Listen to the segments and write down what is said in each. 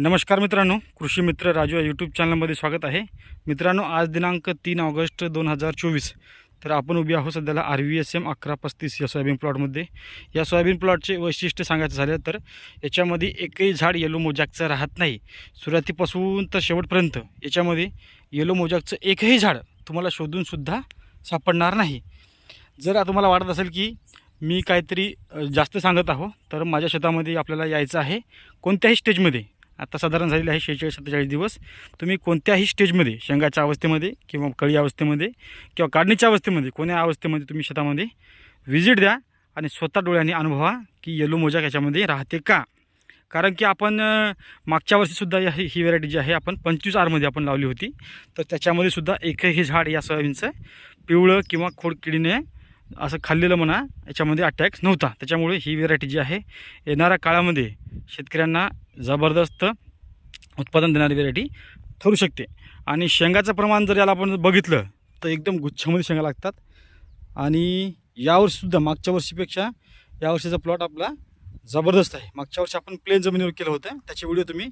नमस्कार मित्रांनो कृषी मित्र राजू या यूट्यूब चॅनलमध्ये स्वागत आहे. मित्रांनो आज दिनांक तीन ऑगस्ट दोन हजार चोवीस. तर आपण उभी आहोत सध्याला आर व्ही एस एम अकरा पस्तीस या सोयाबीन प्लॉटमध्ये. या सोयाबीन प्लॉटचे वैशिष्ट्य सांगायचं झालं तर याच्यामध्ये एकही झाड येलो मोजॅकचं राहत नाही. सुरुवातीपासून तर शेवटपर्यंत याच्यामध्ये येलो मोजॅकचं एकही झाड तुम्हाला शोधूनसुद्धा सापडणार नाही. जर आता तुम्हाला वाटत असेल की मी काहीतरी जास्त सांगत आहो तर माझ्या शेतामध्ये आपल्याला यायचं आहे. कोणत्याही स्टेजमध्ये आता साधारण झालेले आहे शेहेचाळीस सत्तेचाळीस दिवस. तुम्ही कोणत्याही स्टेजमध्ये शेंगाच्या अवस्थेमध्ये किंवा कळी अवस्थेमध्ये किंवा काढणीच्या अवस्थेमध्ये कोण्या अवस्थेमध्ये तुम्ही शेतामध्ये व्हिजिट द्या आणि स्वतः डोळ्यांनी अनुभवा की येलो मोजाक याच्यामध्ये राहते का? कारण की आपण मागच्या वर्षीसुद्धा या- ही व्हरायटी जी आहे आपण पंचवीस आरमध्ये आपण लावली होती. तर त्याच्यामध्ये सुद्धा एकही झाड या सोयाबीनचं पिवळं किंवा खोडकिडीने असं खाल्लेलं म्हणा याच्यामध्ये अटॅक नव्हता. त्याच्यामुळे ही व्हेरायटी जी आहे येणाऱ्या काळामध्ये शेतकऱ्यांना जबरदस्त उत्पादन देणारी व्हेरायटी ठरू शकते. आणि शेंगाचं प्रमाण जर याला आपण बघितलं तर एकदम गुच्छामध्ये शेंगा लागतात. आणि यावर्षीसुद्धा मागच्या वर्षीपेक्षा यावर्षीचा प्लॉट आपला जबरदस्त आहे. मागच्या वर्षी आपण प्लेन जमिनीवर केलं होतं. त्याचे व्हिडिओ तुम्ही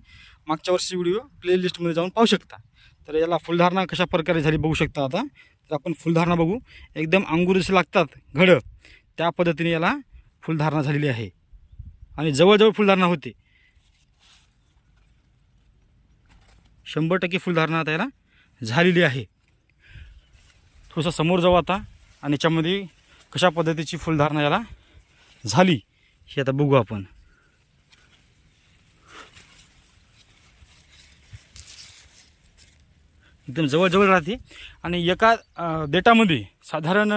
मागच्या वर्षी व्हिडिओ प्लेलिस्टमध्ये जाऊन पाहू शकता. तर याला फुलधारणा कशा प्रकारे झाली बघू शकता आता. तर आपण फुलधारणा बघू. एकदम अंगूर जसे लागतात घडं. त्या पद्धतीने याला फुलधारणा झालेली आहे. आणि जवळजवळ फुलधारणा होते. शंभर टक्के फुलधारणा आता याला झालेली आहे. थोडंसं समोर जाऊ आता आणि याच्यामध्ये कशा पद्धतीची फुलधारणा याला झाली हे आता बघू आपण. एकदम जवळजवळ राहते. आणि एका देटामध्ये साधारण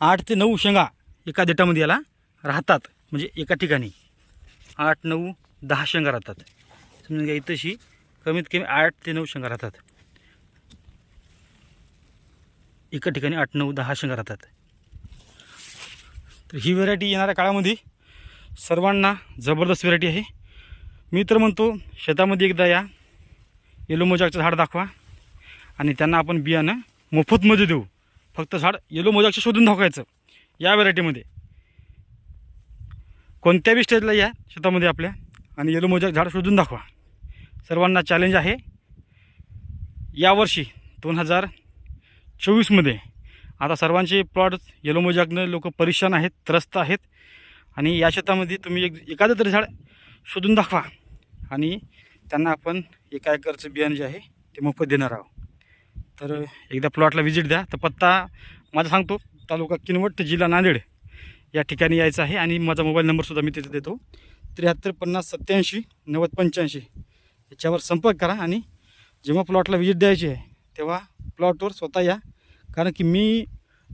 आठ ते नऊ शेंगा एका देटामध्ये याला राहतात. म्हणजे एका ठिकाणी. आठ नऊ दहा शेंगा राहतात. समजून घ्या इथंशी कमीत कमी आठ ते नऊ शेंगा राहतात. एका ठिकाणी आठ नऊ दहा शेंगा राहतात. तर ही व्हेरायटी येणाऱ्या काळामध्ये सर्वांना जबरदस्त व्हेरायटी आहे. मी तर म्हणतो शेतामध्ये एकदा या. येलो मोजाकचं झाड दाखवा. आणि त्यांना आपण बियाणं मोफतमध्ये देऊ. फक्त झाड येलो मोजाकचं शोधून दाखवायचं. या व्हरायटीमध्ये. कोणत्या बी स्टेजला या शेतामध्ये आपल्या. आणि येलो मोजाक झाड शोधून दाखवा. सर्वांना चॅलेंज आहे. यावर्षी दोन हजार चोवीसमध्ये आता सर्वांचे प्लॉट येलो मोजाकनं लोक परेशान आहेत त्रस्त आहेत. आणि या शेतामध्ये तुम्ही एक एखादं तरी झाड शोधून दाखवा. आणि त्यांना आपण एक एकरचं बियाणं जे आहे ते मोफत देणार आहोत. तर एकदा प्लॉटला व्हिजिट द्या. तर पत्ता माझा सांगतो तालुका किनवट जिल्हा नांदेड या ठिकाणी यायचं आहे आणि माझा मोबाईल नंबरसुद्धा मी तिथे देतो. त्र्याहत्तर पन्नास सत्याऐंशी नव्वद पंच्याऐंशी. याच्यावर संपर्क करा आणि जेव्हा प्लॉटला व्हिजिट द्यायची आहे तेव्हा प्लॉटवर स्वतः या. कारण की मी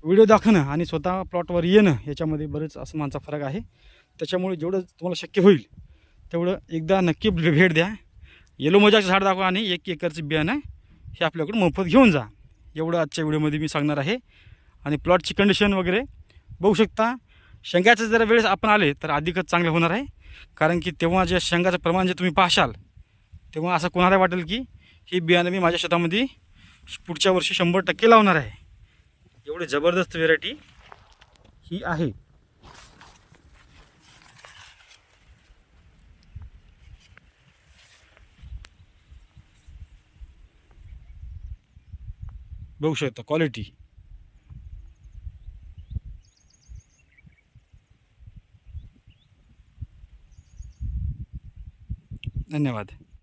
व्हिडिओ दाखवणं आणि स्वतः प्लॉटवर येणं याच्यामध्ये बरेच असं फरक आहे. त्याच्यामुळे जेवढं तुम्हाला शक्य होईल तेवढं एकदा नक्की भेट द्या. येलो मोजाचं झाड दाखवा आणि एक एकरचं बियाणं हे आपल्याकडून मोफत घेऊन जा. एवढं आजच्या व्हिडिओमध्ये मी सांगणार आहे. आणि प्लॉटची कंडिशन वगैरे बघू शकता. शेंगाचं जर वेळेस आपण आले तर अधिकच चांगलं होणार आहे. कारण की तेव्हा जे शेंगाचं प्रमाण जे तुम्ही पाहशाल तेव्हा असं कोणाला वाटेल की ही बियाणं मी माझ्या शेतामध्ये पुढच्या वर्षी शंभर टक्के लावणार आहे. एवढी जबरदस्त व्हेरायटी ही आहे. बघू शकता क्वालिटी धन्यवाद.